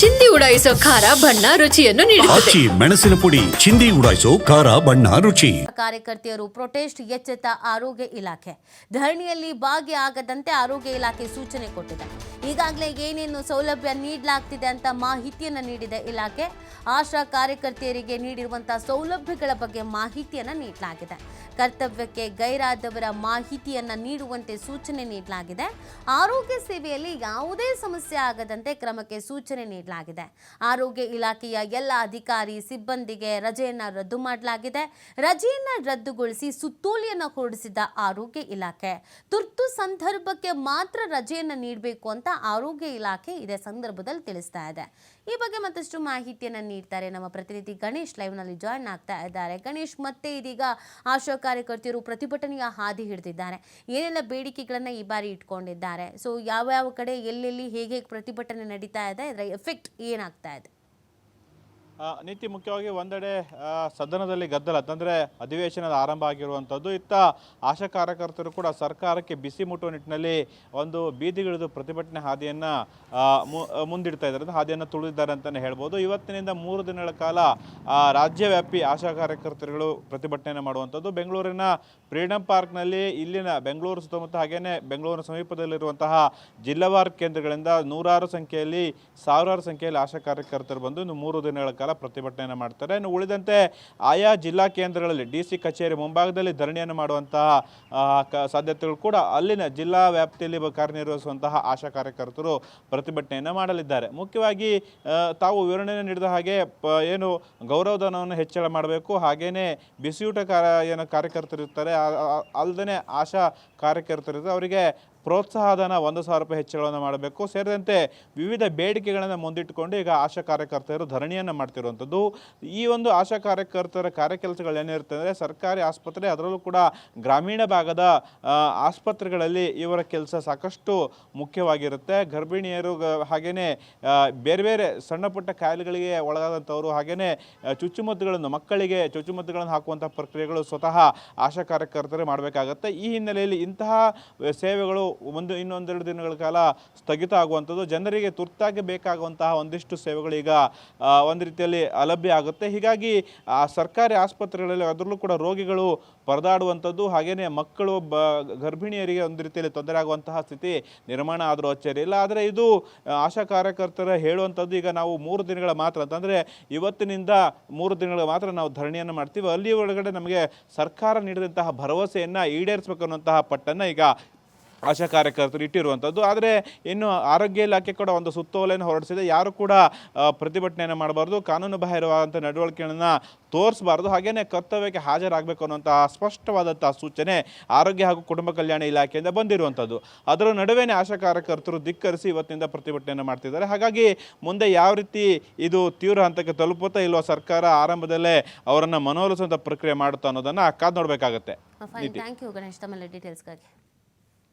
ಚಿಂದಿ ಉಡಾಯಿಸೋ ಖಾರ ಬಣ್ಣ ರುಚಿಯನ್ನು ನೀಡುತ್ತದೆ. ಆಚಿ ಮೆಣಸಿನ ಪುಡಿ ಚಿಂದಿ ಉಡಾಯಿಸೋ ಖಾರ ಬಣ್ಣ ರುಚಿ. ಕಾರ್ಯಕರ್ತೆಯರು ಪ್ರೊಟೆಸ್ಟ್ ಎಚ್ಚೆತ್ತ ಆರೋಗ್ಯ ಇಲಾಖೆ. ಧರಣಿಯಲ್ಲಿ ಭಾಗಿಯಾಗದಂತೆ ಆರೋಗ್ಯ ಇಲಾಖೆ ಸೂಚನೆ ಕೊಟ್ಟಿದೆ. ಈಗಾಗಲೇ ಏನೇನು ಸೌಲಭ್ಯ ನೀಡಲಾಗ್ತಿದೆ ಅಂತ ಮಾಹಿತಿಯನ್ನು ನೀಡಿದೆ ಇಲಾಖೆ ಆಶಾ ಕಾರ್ಯಕರ್ತೆಯರಿಗೆ ನೀಡಿರುವಂತಹ ಸೌಲಭ್ಯಗಳ ಬಗ್ಗೆ ಮಾಹಿತಿಯನ್ನು ನೀಡಲಾಗಿದೆ. ಕರ್ತವ್ಯಕ್ಕೆ ಗೈರಾದವರ ಮಾಹಿತಿಯನ್ನು ನೀಡುವಂತೆ ಸೂಚನೆ ನೀಡಲಾಗಿದೆ. ಆರೋಗ್ಯ ಸೇವೆಯಲ್ಲಿ ಯಾವುದೇ ಸಮಸ್ಯೆ ಆಗದಂತೆ ಕ್ರಮಕ್ಕೆ ಸೂಚನೆ ನೀಡಲಾಗಿದೆ. ಆರೋಗ್ಯ ಇಲಾಖೆಯ ಎಲ್ಲ ಅಧಿಕಾರಿ, ಸಿಬ್ಬಂದಿಗೆ ರಜೆಯನ್ನು ರದ್ದು ಮಾಡಲಾಗಿದೆ. ರಜೆಯನ್ನು ರದ್ದುಗೊಳಿಸಿ ಸುತ್ತೋಲೆಯನ್ನು ಹೊರಡಿಸಿದ ಆರೋಗ್ಯ ಇಲಾಖೆ. ತುರ್ತು ಸಂದರ್ಭಕ್ಕೆ ಮಾತ್ರ ರಜೆಯನ್ನು ನೀಡಬೇಕು ಅಂತ ಆರೋಗ್ಯ ಇಲಾಖೆ ಇದೇ ಸಂದರ್ಭದಲ್ಲಿ ತಿಳಿಸ್ತಾ ಇದೆ. ಈ ಬಗ್ಗೆ ಮತ್ತಷ್ಟು ಮಾಹಿತಿಯನ್ನು ನೀಡ್ತಾರೆ ನಮ್ಮ ಪ್ರತಿನಿಧಿ ಗಣೇಶ್ ಲೈವ್ನಲ್ಲಿ ಜಾಯ್ನ್ ಆಗ್ತಾ ಇದ್ದಾರೆ. ಗಣೇಶ್, ಮತ್ತೆ ಇದೀಗ ಆಶಾ ಕಾರ್ಯಕರ್ತರು ಪ್ರತಿಭಟನೆಯ ಹಾದಿ ಹಿಡಿದಿದ್ದಾರೆ. ಏನೆಲ್ಲ ಬೇಡಿಕೆಗಳನ್ನ ಈ ಬಾರಿ ಇಟ್ಕೊಂಡಿದ್ದಾರೆ? ಸೊ ಯಾವ ಕಡೆ, ಎಲ್ಲೆಲ್ಲಿ, ಹೇಗೆ ಹೇಗೆ ಪ್ರತಿಭಟನೆ ನಡೀತಾ ಇದೆ? ಇದರ ಎಫೆಕ್ಟ್ ಏನಾಗ್ತಾ ಇದೆ? ನೀತಿ ಮುಖ್ಯವಾಗಿ ಒಂದೆಡೆ ಸದನದಲ್ಲಿ ಗದ್ದಲ ಅಂತಂದರೆ ಅಧಿವೇಶನದ ಆರಂಭ ಆಗಿರುವಂಥದ್ದು. ಇತ್ತ ಆಶಾ ಕಾರ್ಯಕರ್ತರು ಕೂಡ ಸರ್ಕಾರಕ್ಕೆ ಬಿಸಿ ಮುಟ್ಟುವ ನಿಟ್ಟಿನಲ್ಲಿ ಒಂದು ಬೀದಿಗಿಳಿದು ಪ್ರತಿಭಟನೆ ಹಾದಿಯನ್ನು ಮುಂದಿಡ್ತಾ ಇದ್ದಾರೆ. ಹಾದಿಯನ್ನು ತುಳಿದಿದ್ದಾರೆ ಅಂತಲೇ ಹೇಳ್ಬೋದು. ಇವತ್ತಿನಿಂದ ಮೂರು ದಿನಗಳ ಕಾಲ ರಾಜ್ಯವ್ಯಾಪಿ ಆಶಾ ಕಾರ್ಯಕರ್ತರುಗಳು ಪ್ರತಿಭಟನೆಯನ್ನು ಮಾಡುವಂಥದ್ದು. ಬೆಂಗಳೂರಿನ ಫ್ರೀಡಂ ಪಾರ್ಕ್ನಲ್ಲಿ ಇಲ್ಲಿನ ಬೆಂಗಳೂರು ಸುತ್ತಮುತ್ತ ಹಾಗೆಯೇ ಬೆಂಗಳೂರಿನ ಸಮೀಪದಲ್ಲಿರುವಂತಹ ಜಿಲ್ಲಾವಾರು ಕೇಂದ್ರಗಳಿಂದ ನೂರಾರು ಸಂಖ್ಯೆಯಲ್ಲಿ, ಸಾವಿರಾರು ಸಂಖ್ಯೆಯಲ್ಲಿ ಆಶಾ ಕಾರ್ಯಕರ್ತರು ಬಂದು ಇನ್ನು ಮೂರು ದಿನಗಳ ಕಾಲ ಪ್ರತಿಭಟನೆಯನ್ನು ಮಾಡ್ತಾರೆ. ಇನ್ನು ಉಳಿದಂತೆ ಆಯಾ ಜಿಲ್ಲಾ ಕೇಂದ್ರಗಳಲ್ಲಿ ಡಿ ಸಿ ಕಚೇರಿ ಮುಂಭಾಗದಲ್ಲಿ ಧರಣಿಯನ್ನು ಮಾಡುವಂತಹ ಸಾಧ್ಯತೆಗಳು ಕೂಡ ಅಲ್ಲಿನ ಜಿಲ್ಲಾ ವ್ಯಾಪ್ತಿಯಲ್ಲಿ ಕಾರ್ಯನಿರ್ವಹಿಸುವಂತಹ ಆಶಾ ಕಾರ್ಯಕರ್ತರು ಪ್ರತಿಭಟನೆಯನ್ನು ಮಾಡಲಿದ್ದಾರೆ. ಮುಖ್ಯವಾಗಿ ತಾವು ವಿವರಣೆ ನೀಡಿದ ಹಾಗೆ ಏನು ಗೌರವಧನವನ್ನು ಹೆಚ್ಚಳ ಮಾಡಬೇಕು. ಹಾಗೇನೇ ಬಿಸಿಯೂಟ ಕಾರ ಏನು ಕಾರ್ಯಕರ್ತರು ಇರ್ತಾರೆ ಅಲ್ಲದೆ ಆಶಾ ಕಾರ್ಯಕರ್ತರು ಇರ್ತಾರೆ. ಅವರಿಗೆ ಪ್ರೋತ್ಸಾಹಧನ ಒಂದು ಸಾವಿರ ರೂಪಾಯಿ ಹೆಚ್ಚಳವನ್ನು ಮಾಡಬೇಕು. ಸೇರಿದಂತೆ ವಿವಿಧ ಬೇಡಿಕೆಗಳನ್ನು ಮುಂದಿಟ್ಟುಕೊಂಡು ಈಗ ಆಶಾ ಕಾರ್ಯಕರ್ತರು ಧರಣಿಯನ್ನು ಮಾಡ್ತಿರುವಂಥದ್ದು ಈ ಒಂದು ಆಶಾ ಕಾರ್ಯಕರ್ತರ ಕಾರ್ಯಕೆಲಸಗಳು ಏನಿರುತ್ತೆ ಅಂದರೆ ಸರ್ಕಾರಿ ಆಸ್ಪತ್ರೆ, ಅದರಲ್ಲೂ ಕೂಡ ಗ್ರಾಮೀಣ ಭಾಗದ ಆಸ್ಪತ್ರೆಗಳಲ್ಲಿ ಇವರ ಕೆಲಸ ಸಾಕಷ್ಟು ಮುಖ್ಯವಾಗಿರುತ್ತೆ. ಗರ್ಭಿಣಿಯರು ಹಾಗೆಯೇ ಬೇರೆ ಬೇರೆ ಸಣ್ಣ ಪುಟ್ಟ ಕಾಯಿಲೆಗಳಿಗೆ ಒಳಗಾದಂಥವರು ಹಾಗೆಯೇ ಚುಚ್ಚುಮದ್ದುಗಳನ್ನು, ಮಕ್ಕಳಿಗೆ ಚುಚ್ಚುಮದ್ದುಗಳನ್ನು ಹಾಕುವಂಥ ಪ್ರಕ್ರಿಯೆಗಳು ಸ್ವತಃ ಆಶಾ ಕಾರ್ಯಕರ್ತರೇ ಮಾಡಬೇಕಾಗತ್ತೆ. ಈ ಹಿನ್ನೆಲೆಯಲ್ಲಿ ಇಂತಹ ಸೇವೆಗಳು ಒಂದು, ಇನ್ನೊಂದೆರಡು ದಿನಗಳ ಕಾಲ ಸ್ಥಗಿತ ಆಗುವಂಥದ್ದು. ಜನರಿಗೆ ತುರ್ತಾಗಿ ಬೇಕಾಗುವಂತಹ ಒಂದಿಷ್ಟು ಸೇವೆಗಳು ಈಗ ಒಂದು ರೀತಿಯಲ್ಲಿ ಅಲಭ್ಯ ಆಗುತ್ತೆ. ಹೀಗಾಗಿ ಆ ಸರ್ಕಾರಿ ಆಸ್ಪತ್ರೆಗಳಲ್ಲಿ ಅದರಲ್ಲೂ ಕೂಡ ರೋಗಿಗಳು ಪರದಾಡುವಂಥದ್ದು ಹಾಗೆಯೇ ಮಕ್ಕಳು ಬ, ಗರ್ಭಿಣಿಯರಿಗೆ ಒಂದು ರೀತಿಯಲ್ಲಿ ತೊಂದರೆ ಆಗುವಂತಹ ಸ್ಥಿತಿ ನಿರ್ಮಾಣ ಆದರೂ ಅಚ್ಚರಿ ಇಲ್ಲ. ಆದರೆ ಇದು ಆಶಾ ಕಾರ್ಯಕರ್ತರ ಹೇಳುವಂಥದ್ದು ಈಗ ನಾವು ಮೂರು ದಿನಗಳ ಮಾತ್ರ ಅಂತಂದರೆ ಇವತ್ತಿನಿಂದ ಮೂರು ದಿನಗಳ ಮಾತ್ರ ನಾವು ಧರಣಿಯನ್ನು ಮಾಡ್ತೀವಿ. ಅಲ್ಲಿ ಒಳಗಡೆ ನಮಗೆ ಸರ್ಕಾರ ನೀಡಿದಂತಹ ಭರವಸೆಯನ್ನು ಈಡೇರಿಸಬೇಕು ಅನ್ನುವಂತಹ ಪಟ್ಟನ್ನು ಈಗ ಆಶಾ ಕಾರ್ಯಕರ್ತರು ಇಟ್ಟಿರುವಂಥದ್ದು. ಆದರೆ ಇನ್ನು ಆರೋಗ್ಯ ಇಲಾಖೆ ಕೂಡ ಒಂದು ಸುತ್ತೋಲೆಯನ್ನು ಹೊರಡಿಸಿದೆ. ಯಾರು ಕೂಡ ಪ್ರತಿಭಟನೆಯನ್ನು ಮಾಡಬಾರ್ದು. ಕಾನೂನು ಬಾಹಿರವಾದಂಥ ನಡವಳಿಕೆಗಳನ್ನು ತೋರಿಸಬಾರ್ದು. ಹಾಗೆಯೇ ಕರ್ತವ್ಯಕ್ಕೆ ಹಾಜರಾಗಬೇಕು ಅನ್ನುವಂತಹ ಸ್ಪಷ್ಟವಾದಂಥ ಸೂಚನೆ ಆರೋಗ್ಯ ಹಾಗೂ ಕುಟುಂಬ ಕಲ್ಯಾಣ ಇಲಾಖೆಯಿಂದ ಬಂದಿರುವಂಥದ್ದು. ಅದರ ನಡುವೆನೇ ಆಶಾ ಕಾರ್ಯಕರ್ತರು ಧಿಕ್ಕರಿಸಿ ಇವತ್ತಿನಿಂದ ಪ್ರತಿಭಟನೆಯನ್ನು ಮಾಡ್ತಿದ್ದಾರೆ. ಹಾಗಾಗಿ ಮುಂದೆ ಯಾವ ರೀತಿ ಇದು ತೀವ್ರ ಹಂತಕ್ಕೆ ತಲುಪುತ್ತಾ ಇಲ್ವೋ ಸರ್ಕಾರ ಆರಂಭದಲ್ಲೇ ಅವರನ್ನು ಮನವೊಲಿಸುವಂಥ ಪ್ರಕ್ರಿಯೆ ಮಾಡುತ್ತಾ ಅನ್ನೋದನ್ನು ಕಾದು ನೋಡಬೇಕಾಗತ್ತೆ. Thank you Ganesh. ತಮ್ಮೆಲ್ಲ ಡೀಟೇಲ್ಸ್ಗಾಗಿ